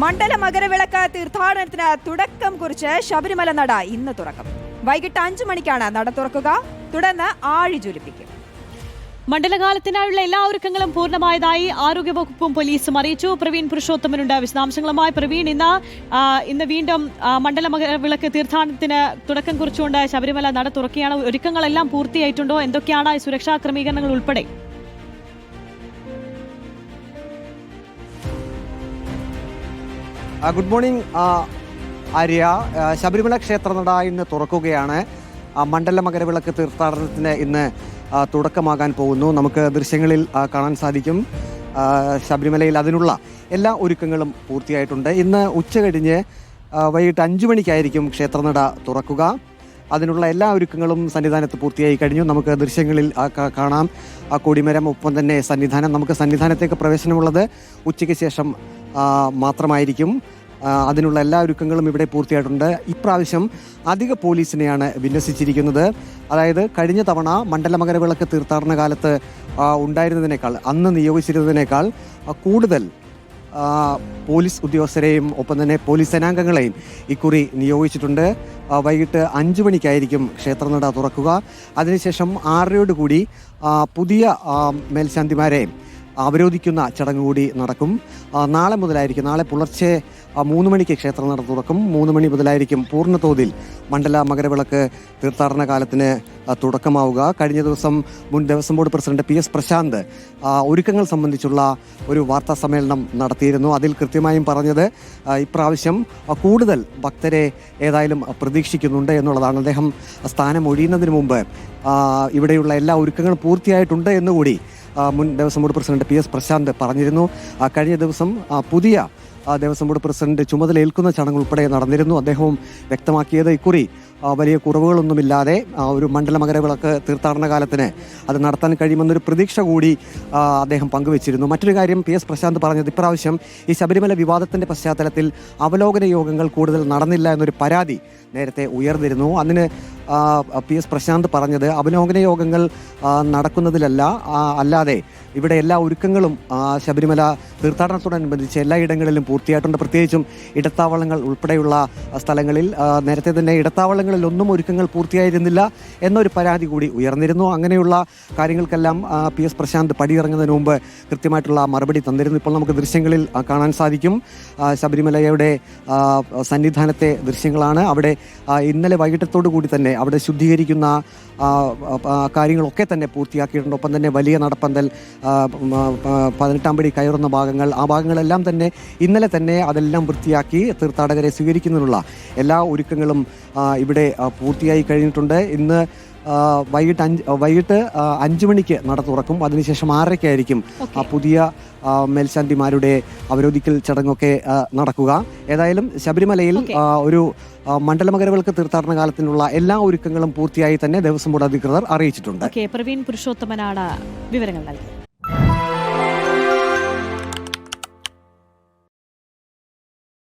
മണ്ഡല മകരവിളക്ക് തീർത്ഥാടനത്തിന് തുടക്കം കുറിച്ച് ശബരിമല നട ഇന്ന് തുറക്കും. വൈകിട്ട് അഞ്ചു മണിക്കാണ് നട തുറക്കുക. തുടർന്ന് ആഴി ജ്വലിപ്പിക്കും. മണ്ഡലകാലത്തിനായുള്ള എല്ലാ ഒരുക്കങ്ങളും പൂർണമായതായി ആരോഗ്യവകുപ്പും പോലീസും അറിയിച്ചു. പ്രവീൺ പുരുഷോത്തമനുണ്ട്. വിശദാംശങ്ങളുമായി പ്രവീൺ ഇന്ന് ഇന്ന് വീണ്ടും മണ്ഡല മകരവിളക്ക് തീർത്ഥാടനത്തിന് തുടക്കം കുറിച്ചുകൊണ്ട് ശബരിമല നട തുറക്കുകയാണ്. ഒരുക്കങ്ങളെല്ലാം പൂർത്തിയായിട്ടുണ്ടോ? എന്തൊക്കെയാണ് സുരക്ഷാ ക്രമീകരണങ്ങൾ ഉൾപ്പെടെ? Good morning Arya. ശബരിമല ക്ഷേത്ര നട ഇന്ന് തുറക്കുകയാണ്. മണ്ഡല മകരവിളക്ക് തീർത്ഥാടനത്തിന് ഇന്ന് തുടക്കമാകാൻ പോകുന്നു. നമുക്ക് ദൃശ്യങ്ങളിൽ കാണാൻ സാധിക്കും. ശബരിമലയിൽ അതിനുള്ള എല്ലാ ഒരുക്കങ്ങളും പൂർത്തിയായിട്ടുണ്ട്. ഇന്ന് ഉച്ച കഴിഞ്ഞ് വൈകിട്ട് അഞ്ചു മണിക്കായിരിക്കും ക്ഷേത്രനട തുറക്കുക. അതിനുള്ള എല്ലാ ഒരുക്കങ്ങളും സന്നിധാനത്ത് പൂർത്തിയായി കഴിഞ്ഞു. നമുക്ക് ദൃശ്യങ്ങളിൽ കാണാം. ആ കൊടിമരം ഒപ്പം തന്നെ സന്നിധാനം. നമുക്ക് സന്നിധാനത്തേക്ക് പ്രവേശനമുള്ളത് ഉച്ചയ്ക്ക് ശേഷം മാത്രമായിരിക്കും. അതിനുള്ള എല്ലാ ഒരുക്കങ്ങളും ഇവിടെ പൂർത്തിയായിട്ടുണ്ട്. ഇപ്രാവശ്യം അധിക പോലീസിനെയാണ് വിന്യസിച്ചിരിക്കുന്നത്. അതായത് കഴിഞ്ഞ തവണ മണ്ഡലമകരവിളക്ക് തീർത്ഥാടന കാലത്ത് ഉണ്ടായിരുന്നതിനേക്കാൾ അന്ന് നിയോഗിച്ചിരുന്നതിനേക്കാൾ കൂടുതൽ പോലീസ് ഉദ്യോഗസ്ഥരെയും ഒപ്പം തന്നെ പോലീസ് സേനാംഗങ്ങളെയും ഇക്കുറി നിയോഗിച്ചിട്ടുണ്ട്. വൈകിട്ട് അഞ്ചു മണിക്കായിരിക്കും ക്ഷേത്രനട തുറക്കുക. അതിനുശേഷം ആറരയോടുകൂടി പുതിയ ആ, മേൽശാന്തിമാരെ അവരോധിക്കുന്ന ചടങ്ങ് കൂടി നടക്കും. നാളെ മുതലായിരിക്കും നാളെ പുലർച്ചെ മൂന്ന് മണിക്ക് ക്ഷേത്രനട തുറക്കും. മൂന്ന് മണി മുതലായിരിക്കും പൂർണതോതിൽ മണ്ഡല മകരവിളക്ക് തീർത്ഥാടന കാലത്തിന് തുടക്കമാവുക. കഴിഞ്ഞ ദിവസം മുൻ Devaswom board president P S Prashanth ഒരുക്കങ്ങൾ സംബന്ധിച്ചുള്ള ഒരു വാർത്താ സമ്മേളനം നടത്തിയിരുന്നു. അതിൽ കൃത്യമായും പറഞ്ഞത് ഇപ്രാവശ്യം കൂടുതൽ ഭക്തരെ ഏതായാലും പ്രതീക്ഷിക്കുന്നുണ്ട് എന്നുള്ളതാണ് അദ്ദേഹം സ്ഥാനം ഒഴിയുന്നതിന് മുമ്പ് ഇവിടെയുള്ള എല്ലാ ഒരുക്കങ്ങളും പൂർത്തിയായിട്ടുണ്ട് എന്നുകൂടി മുൻ Devaswom board president P S Prashanth പറഞ്ഞിരുന്നു. കഴിഞ്ഞ ദിവസം പുതിയ ദേവസ്വം ബോർഡ് പ്രസിഡന്റ് ചുമതലയേൽക്കുന്ന ചടങ്ങ് ഉൾപ്പെടെ നടന്നിരുന്നു. അദ്ദേഹവും വ്യക്തമാക്കിയത് ഇക്കുറി വലിയ കുറവുകളൊന്നുമില്ലാതെ ഒരു മണ്ഡല മകരവിളക്ക് തീർത്ഥാടന കാലത്തിന് അത് നടത്താൻ കഴിയുമെന്നൊരു പ്രതീക്ഷ കൂടി അദ്ദേഹം പങ്കുവച്ചിരുന്നു. മറ്റൊരു കാര്യം പി എസ് പ്രശാന്ത് പറഞ്ഞത് ഇപ്രാവശ്യം ഈ ശബരിമല വിവാദത്തിന്റെ പശ്ചാത്തലത്തിൽ അവലോകന യോഗങ്ങൾ കൂടുതൽ നടന്നില്ല എന്നൊരു പരാതി നേരത്തെ ഉയർന്നിരുന്നു. അതിന് പി എസ് പ്രശാന്ത് പറഞ്ഞത് അവലോകന യോഗങ്ങൾ നടക്കുന്നതിലല്ല അല്ലാതെ ഇവിടെ എല്ലാ ഒരുക്കങ്ങളും ശബരിമല തീർത്ഥാടനത്തോടനുബന്ധിച്ച് എല്ലായിടങ്ങളിലും പൂർത്തിയായിട്ടുണ്ട്. പ്രത്യേകിച്ചും ഇടത്താവളങ്ങൾ ഉൾപ്പെടെയുള്ള സ്ഥലങ്ങളിൽ നേരത്തെ തന്നെ ഇടത്താവളങ്ങളിൽ ഒന്നും ഒരുക്കങ്ങൾ പൂർത്തിയായിരുന്നില്ല എന്നൊരു പരാതി കൂടി ഉയർന്നിരുന്നു. അങ്ങനെയുള്ള കാര്യങ്ങൾക്കെല്ലാം പി എസ് പ്രശാന്ത് പടിയിറങ്ങുന്നതിന് മുമ്പ് കൃത്യമായിട്ടുള്ള മറുപടി തന്നിരുന്നു. ഇപ്പോൾ നമുക്ക് ദൃശ്യങ്ങളിൽ കാണാൻ സാധിക്കും. ശബരിമലയുടെ സന്നിധാനത്തെ ദൃശ്യങ്ങളാണ്. അവിടെ ഇന്നലെ വൈകിട്ടത്തോടു കൂടി തന്നെ അവിടെ ശുദ്ധീകരിക്കുന്ന കാര്യങ്ങളൊക്കെ തന്നെ പൂർത്തിയാക്കിയിട്ടുണ്ട്. ഒപ്പം തന്നെ വലിയ നടപ്പന്തൽ പതിനെട്ടാം പടി കയറുന്ന ഭാഗങ്ങൾ ആ ഭാഗങ്ങളെല്ലാം തന്നെ ഇന്നലെ തന്നെ അതെല്ലാം വൃത്തിയാക്കി തീർത്ഥാടകരെ സ്വീകരിക്കുന്നതിനുള്ള എല്ലാ ഒരുക്കങ്ങളും ഇവിടെ പൂർത്തിയായി കഴിഞ്ഞിട്ടുണ്ട്. ഇന്ന് വൈകിട്ട് അഞ്ച് വൈകിട്ട് അഞ്ചു മണിക്ക് നട തുറക്കും. അതിനുശേഷം ആറരയ്ക്കായിരിക്കും ആ, പുതിയ മേൽശാന്തിമാരുടെ അവരോധിക്കൽ ചടങ്ങൊക്കെ നടക്കുക. ഏതായാലും ശബരിമലയിൽ ഒരു മണ്ഡലമകരവൾക്ക് മണ്ഡലമകരവിളക്ക് തീർത്ഥാടന കാലത്തിനുള്ള എല്ലാ ഒരുക്കങ്ങളും പൂർത്തിയായി തന്നെ ദേവസ്വം ബോർഡ് അധികൃതർ അറിയിച്ചിട്ടുണ്ട്. പ്രവീൺ പുരുഷോത്തമനാണ് വിവരങ്ങൾ നൽകിയത്.